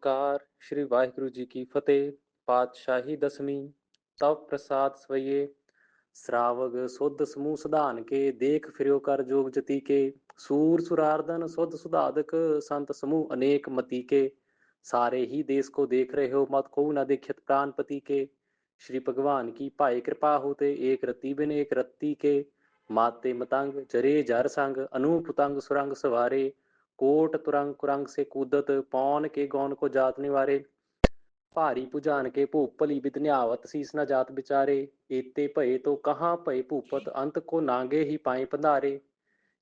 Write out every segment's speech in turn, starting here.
ਓੰਕਾਰ श्री ਵਾਹਿਗੁਰੂ जी की फतेह, पातशाही दसवीं, तव प्रसाद स्वये। श्रावक सुध समूह सदान के, देख फिरो कर जोग जति के। सूर सुरार्दन सुध सुधाधक संत समूह अनेक मति के। सारे ही देश को देख रहे हो मत को न देखत प्राण पति के। श्री भगवान की भाई कृपा होते एक रति बिन एक रत्ती के। माते मतंग जरे जर संग अनुपुतंग सुरंग सवारे। ਕੋਟ ਤੁਰੰਗ ਕੁਰੰਗ ਸੇ ਕੂਦਤ ਪੌਨ ਕੇ ਗੌਨ ਕੋ ਜਾਤ ਨਿਵਾਰੇ ਭਾਰੀ ਪੁਜਾਨ ਕੇ ਭੂਪਲੀ ਵਿਦਨਿਆਵਤ ਸੀਸ ਨਾ ਜਾਤ ਵਿਚਾਰੇ ਏਤੇ ਭਏ ਤੋ ਕਹਾਂ ਭਏ ਭੂਪਤ ਅੰਤ ਕੋ ਨਾਂਗੇ ਹੀ ਪਾਏ ਪੰਧਾਰੇ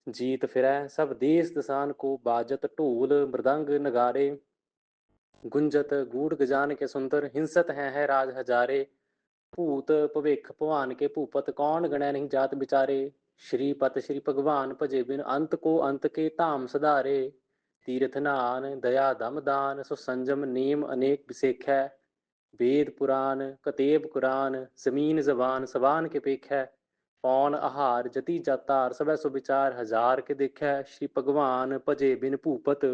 ਜੀਤ ਫਿਰੈ ਸਭ ਦੇਸ ਦਸਾਨ ਕੋ ਬਾਜਤ ਢੋਲ ਮ੍ਰਦੰਗ ਨਗਾਰੇ ਗੁੰਜਤ ਗੂੜ ਗਜਾਨ ਕੇ ਸੁੰਦਰ ਹਿੰਸਤ ਹੈ ਹੈ ਰਾਜ ਹਜ਼ਾਰੇ ਭੂਤ ਭਵਿਖ ਭਵਾਨ ਕੇ ਭੂਪਤ ਕੌਣ ਗਣੈ ਨਹੀਂ ਜਾਤ ਵਿਚਾਰੇ ਸ਼੍ਰੀ ਪਤ ਸ਼੍ਰੀ ਭਗਵਾਨ ਭਜੇ ਬਿਨ ਅੰਤ ਕੋ ਅੰਤ ਕੇ ਧਾਮ ਸਧਾਰੇ, ਤੀਰਥ ਨਾਨ ਦਇਆ ਦਮ ਦਾਨ, ਸੋ ਸੰਜਮ ਨੀਮ ਅਨੇਕ ਵਿਸੇਖੈ, ਵੇਦ ਪੁਰਾਨ ਕਤੇਬ ਕੁਰਾਨ, ਜ਼ਮੀਨ ਜ਼ਬਾਨ ਸਬਾਨ ਕੇ ਪੇਖੈ, ਪੌਣ ਆਹਾਰ ਜਤੀ ਜਾਤਾਰ, ਸਭੈ ਸੋ ਵਿਚਾਰ ਹਜ਼ਾਰ ਕੇ ਦੇਖੈ, ਸ਼੍ਰੀ ਭਗਵਾਨ ਭਜੇ ਬਿਨ ਭੂਪਤ,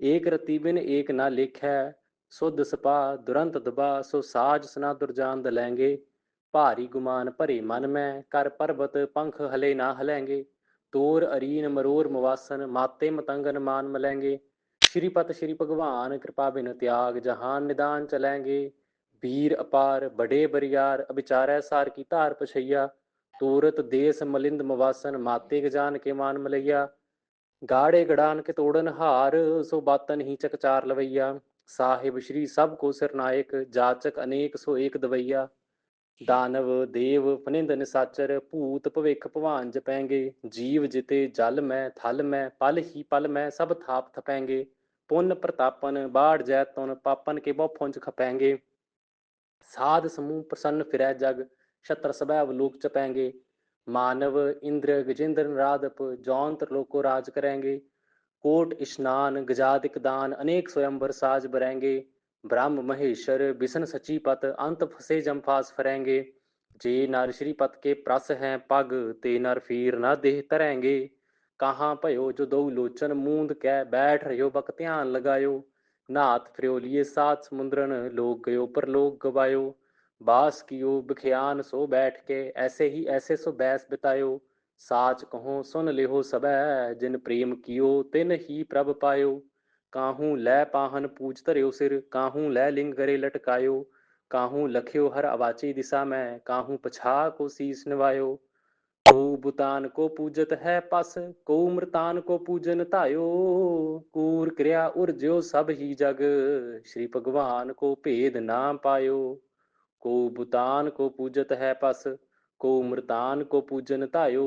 ਏਕ ਰਤੀ ਬਿਨ ਏਕ ਨਾ ਲੇਖੈ, ਸੁਧ ਸਪਾ ਦੁਰੰਤ ਦਬਾ, ਸੋ ਸਾਜ ਸਨਾ ਦੁਰਜਾਨ ਦਲੈਂਗੇ ਭਾਰੀ ਗੁਮਾਨ ਭਰੇ ਮਨ ਮੈਂ ਕਰ ਪਰਬਤ ਪੰਖ ਹਲੇ ਨਾ ਹਲੈਂਗੇ। ਤੋਰ ਅਰੀਨ ਮਰੋਰ ਮਵਾਸਨ, ਮਾਤੇ ਮਤੰਗਨ ਮਾਨ ਮਲੈਂਗੇ। ਸ਼੍ਰੀ ਪਤ ਸ਼੍ਰੀ ਭਗਵਾਨ, ਕਿਰਪਾ ਬਿਨ ਤਿਆਗ, ਜਹਾਨ ਨਿਦਾਨ ਚਲੈਂਗੇ। ਵੀਰ ਅਪਾਰ, ਬੜੇ ਬਰਿਆਰ, ਅਬਿਚਾਰੈ ਸਾਰ ਕੀ ਧਾਰ ਪਛਈਆ। ਤੂਰਤ ਦੇਸ ਮਲਿੰਦ ਮਵਾਸਨ, ਮਾਤੇ ਗਜਾਨ ਕੇ ਮਾਨ ਮਲਈਆ। ਗਾੜੇ ਗੜਾਨ ਕੇ ਤੋੜਨ ਹਾਰ, ਸੋ ਬਾਤਨ ਹੀ ਚਕਚਾਰ ਲਵਈਆ। ਸਾਹਿਬ ਸ਼੍ਰੀ ਸਭ ਕੋ ਸਿਰਨਾਇਕ ਜਾਚਕ ਅਨੇਕ ਸੋ ਏਕ ਦਵਈਆ। ਦਾਨਵ ਦੇਵ ਫਨਿੰਦ ਨਿਸਾਚਰ ਭੂਤ ਭਵਿਖ ਭਵਾਨ ਜਪੈਂਗੇ ਜੀਵ ਜਿਤੇ ਜਲ ਮੈਂ ਥਲ ਮੈਂ ਪਲ ਹੀ ਪਲ ਮੈਂ ਸਭ ਥਾਪ ਥਪੈਂਗੇ ਪੁੰਨ ਪ੍ਰਤਾਪਨ ਬਾੜ ਜੈਤਨ ਪਾਪਨ ਕੇ ਬਹੁ ਫੁੰਜ ਖਪੈਂਗੇ ਸਾਧ ਸਮੂਹ ਪ੍ਰਸੰਨ ਫਿਰੈ ਜਗ ਛਤਰ ਸਭੈ ਅਵਲੋਕ ਚਪੈਂਗੇ ਮਾਨਵ ਇੰਦਰ ਗਜੇਂਦਰ ਨਰਾਦਪ ਜੌਨ ਤਰਲੋਕੋ ਰਾਜ ਕਰੈਂਗੇ ਕੋਟ ਇਸ਼ਨਾਨ ਗਜਾਦਿਕ ਦਾਨ ਅਨੇਕ ਸਵਯੰਵਰ ਸਾਜ ਬਰੈਂਗੇ ब्रह्म महेश्वर, बिसन सची पत, अंत फसे जम फास फरेंगे। जे नर श्री पत के प्रस हैं पग, ते नर फीर न देह तरेंगे। कहाँ भयो जो दो लोचन मूंद कै बैठ रहो बक ध्यान लगायो। नाथ फ्रियोलिए सात समुद्रन लोग गयो पर लोग गवायो। बास कियो बिखियान, सो बैठ के ऐसे ही ऐसे सो बैस बितायो। साच कहो सुन लेहो सबै, जिन प्रेम कियो, तिन ही प्रभ पायो। काहू लै पाहन पूज धरियो सिर, काहू लै लिंग करे लटकायो, काहू लख्यो हर अवाची दिशा में, काहू पछा को शीश नवायो। को बुतान को पूजत है पस, को मृतान को पूजन तायो कूर क्रिया उर्ज्यो सब ही जग, श्री भगवान को भेद ना पायो। को बुतान को पूजत है पस, को मृतान को पूजन तायो